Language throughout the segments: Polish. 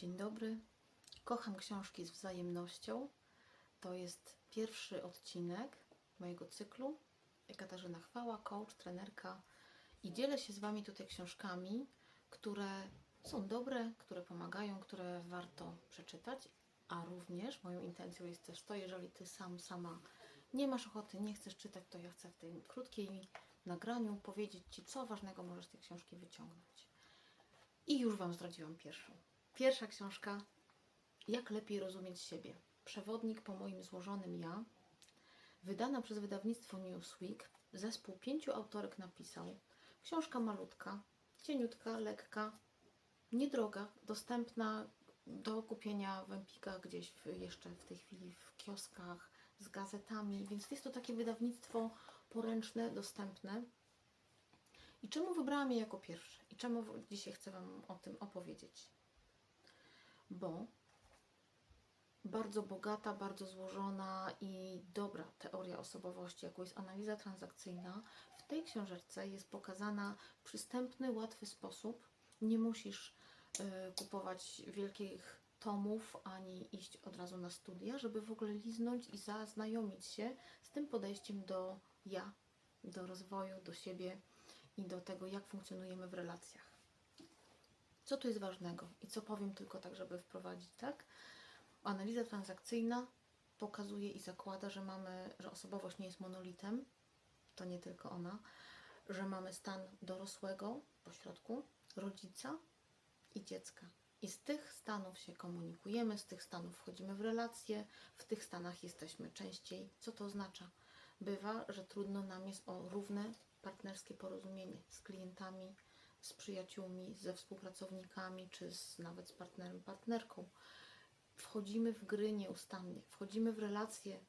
Dzień dobry. Kocham książki z wzajemnością. To jest pierwszy odcinek mojego cyklu. Katarzyna Chwała, coach, trenerka. I dzielę się z Wami tutaj książkami, które są dobre, które pomagają, które warto przeczytać. A również moją intencją jest też to, jeżeli Ty sam, sama nie masz ochoty, nie chcesz czytać, to ja chcę w tym krótkiej nagraniu powiedzieć Ci, co ważnego możesz z tej książki wyciągnąć. I już Wam zdradziłam pierwszą. Pierwsza książka Jak lepiej rozumieć siebie. Przewodnik po moim złożonym ja. Wydana przez wydawnictwo Newsweek. Zespół pięciu autorek napisał. Książka malutka, cieniutka, lekka, niedroga, dostępna do kupienia w Empikach gdzieś w, jeszcze w tej chwili w kioskach z gazetami, więc jest to takie wydawnictwo poręczne, dostępne. I czemu wybrałam je jako pierwsze? I czemu dzisiaj chcę Wam o tym opowiedzieć? Bo bardzo bogata, bardzo złożona i dobra teoria osobowości, jaką jest analiza transakcyjna, w tej książeczce jest pokazana w przystępny, łatwy sposób. Nie musisz y, kupować wielkich tomów ani iść od razu na studia, żeby w ogóle liznąć i zaznajomić się z tym podejściem do ja, do rozwoju, do siebie i do tego, jak funkcjonujemy w relacjach. Co tu jest ważnego i co powiem tylko tak, żeby wprowadzić, tak? Analiza transakcyjna pokazuje i zakłada, że mamy, że osobowość nie jest monolitem, to nie tylko ona, że mamy stan dorosłego pośrodku, rodzica i dziecka. I z tych stanów się komunikujemy, z tych stanów wchodzimy w relacje, w tych stanach jesteśmy częściej. Co to oznacza? Bywa, że trudno nam jest o równe partnerskie porozumienie z klientami, z przyjaciółmi, ze współpracownikami, czy z, nawet z partnerem, partnerką. Wchodzimy w gry nieustannie, wchodzimy w relacje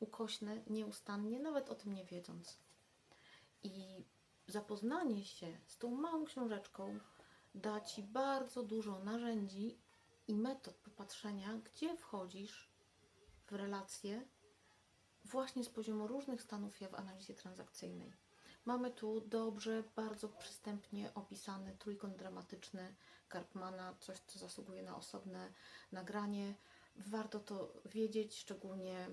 ukośne nieustannie, nawet o tym nie wiedząc. I zapoznanie się z tą małą książeczką da Ci bardzo dużo narzędzi i metod popatrzenia, gdzie wchodzisz w relacje właśnie z poziomu różnych stanów ja w analizie transakcyjnej. Mamy tu dobrze, bardzo przystępnie opisany trójkąt dramatyczny Karpmana, coś, co zasługuje na osobne nagranie. Warto to wiedzieć, szczególnie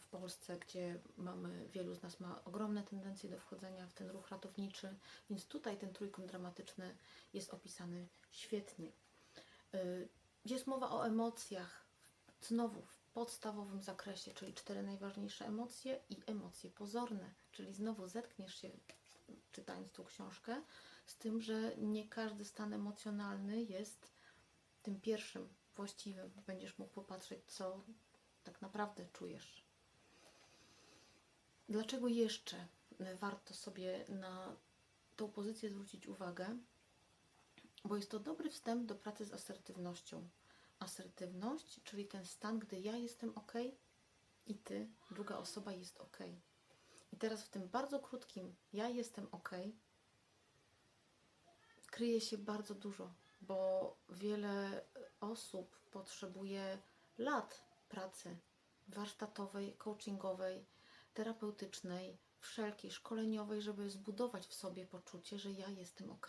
w Polsce, gdzie mamy, wielu z nas ma ogromne tendencje do wchodzenia w ten ruch ratowniczy, więc tutaj ten trójkąt dramatyczny jest opisany świetnie. Y, Jest mowa o emocjach, znowu w podstawowym zakresie, czyli cztery najważniejsze emocje i emocje pozorne, czyli znowu zetkniesz się, czytając tą książkę, z tym, że nie każdy stan emocjonalny jest tym pierwszym, właściwym. Będziesz mógł popatrzeć, co tak naprawdę czujesz. Dlaczego jeszcze warto sobie na tą pozycję zwrócić uwagę? Bo jest to dobry wstęp do pracy z asertywnością. Asertywność, czyli ten stan, gdy ja jestem ok i ty, druga osoba jest ok. I teraz w tym bardzo krótkim ja jestem ok kryje się bardzo dużo, bo wiele osób potrzebuje lat pracy warsztatowej, coachingowej, terapeutycznej, wszelkiej, szkoleniowej, żeby zbudować w sobie poczucie, że ja jestem ok.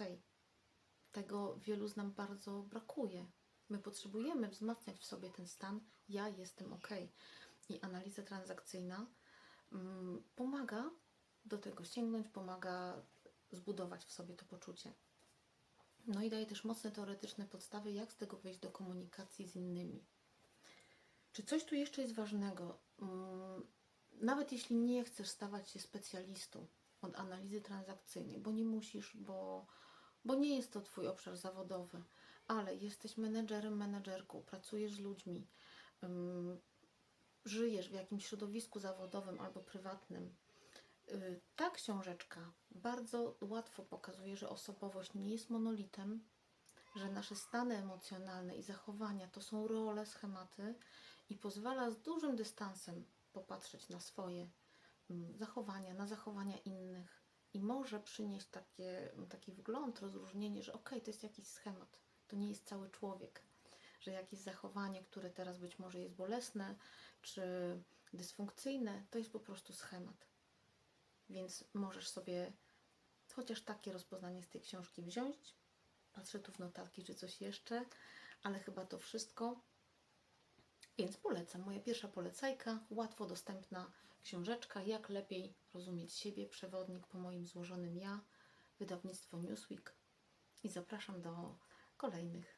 Tego wielu z nam bardzo brakuje. My potrzebujemy wzmacniać w sobie ten stan, ja jestem ok. I analiza transakcyjna mm, pomaga do tego sięgnąć, pomaga zbudować w sobie to poczucie. No i daje też mocne teoretyczne podstawy, jak z tego wejść do komunikacji z innymi. Czy coś tu jeszcze jest ważnego? Mm, Nawet jeśli nie chcesz stawać się specjalistą od analizy transakcyjnej, bo nie musisz, bo, bo nie jest to Twój obszar zawodowy, ale jesteś menedżerem, menedżerką, pracujesz z ludźmi, żyjesz w jakimś środowisku zawodowym albo prywatnym, Y, ta książeczka bardzo łatwo pokazuje, że osobowość nie jest monolitem, że nasze stany emocjonalne i zachowania to są role, schematy i pozwala z dużym dystansem popatrzeć na swoje zachowania, na zachowania innych i może przynieść takie, taki wgląd, rozróżnienie, że okej, to jest jakiś schemat, to nie jest cały człowiek, że jakieś zachowanie, które teraz być może jest bolesne czy dysfunkcyjne, to jest po prostu schemat. Więc możesz sobie chociaż takie rozpoznanie z tej książki wziąć. Patrzę tu w notatki, czy coś jeszcze, ale chyba to wszystko. Więc polecam. Moja pierwsza polecajka, łatwo dostępna książeczka Jak lepiej rozumieć siebie, przewodnik po moim złożonym ja, wydawnictwo Newsweek. I zapraszam do kolejnych